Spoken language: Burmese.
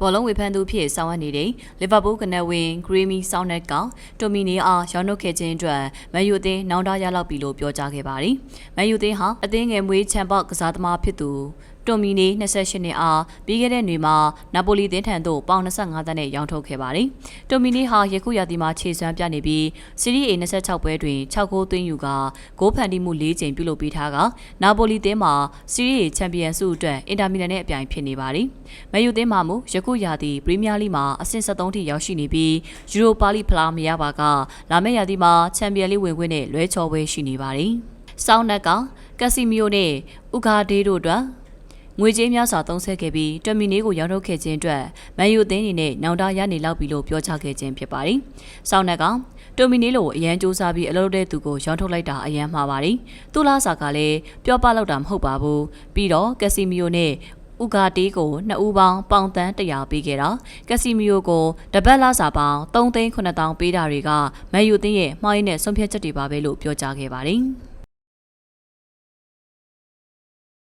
ဘောလုံးဝေဖန်သူဖြစ်ဆောင်ရွက်နေတဲ့လီဗာပူးကနက်ဝင်ဂရီမီဆောင်းနက်ကတိုမီနီအားရောင်းနှုတ်ခဲ့ခြင်းအတွက်မန်ယူအသင်းနောင်တရလောက်ပြီလို့ပြောကြားခဲ့ပါတယ်။မန်ယူအသင်းဟာအသင်းငယ်မွေးချန်ပေါက်ကစားသမားဖြစ်သူ တိုမီနီ28နှစ်အားပြီးခဲ့တဲ့နေ့မှာနာပိုလီသင်းထံသို့ပေါင်25သန်းနဲ့ရောင်းထုတ်ခဲ့ပါတယ်။တိုမီနီဟာယခုရာသီမှာခြေစွမ်းပြနေပြီးစီးရီး A 26ပွဲတွင်6ဂိုးသွင်းယူကာဂိုးဖန်တီးမှု၄ချိန်ပြုလုပ်ပေးထားကနာပိုလီသင်းမှာစီးရီး A ချန်ပီယံဆုအတွက်အင်တာမီလန်နဲ့အပြိုင်ဖြစ်နေပါတယ်။မန်ယူသင်းမှာမူယခုရာသီပရီးမီးယားလိမှာအဆင့်73ထိရောက်ရှိနေပြီးယူရိုပါလိဖလားမရပါကလာမယ့်ရာသီမှာချန်ပီယံလိဝင်ခွင့်နဲ့လွဲချော်ပွဲရှိနေပါတယ်။ဆောင်းနက်ကကက်စီမီယိုနဲ့ဥကာဒေးတို့အတွက် ငွေကြေးများစွာသုံးဆက်ခဲ့ပြီးတွမီနီကိုရောက်ထုတ်ခဲ့ခြင်းအတွက်မန်ယူအသင်းအနေနဲ့နောင်တရနေလောက်ပြီလို့ပြောကြားခဲ့ခြင်းဖြစ်ပါတယ်။ဆောင်းနက်ကတိုမီနီလိုအရန်စူးစမ်းပြီးအလုပ်တဲ့သူကိုရောင်းထုတ်လိုက်တာအရန်မှာပါတယ်။သူလားစာကလည်းပြောပလောက်တာမဟုတ်ပါဘူး။ပြီးတော့ကက်စီမီယိုနဲ့ဥကာတီးကိုနှစ်ဦးပေါင်းပေါင်တန်း100ပေးခဲ့တာကက်စီမီယိုကိုတပတ်လာစာပေါင်း3သိန်း9000ပေးတာတွေကမန်ယူအသင်းရဲ့မှားရင်းနဲ့ဆုံးဖြတ်ချက်တွေပါပဲလို့ပြောကြားခဲ့ပါတယ်။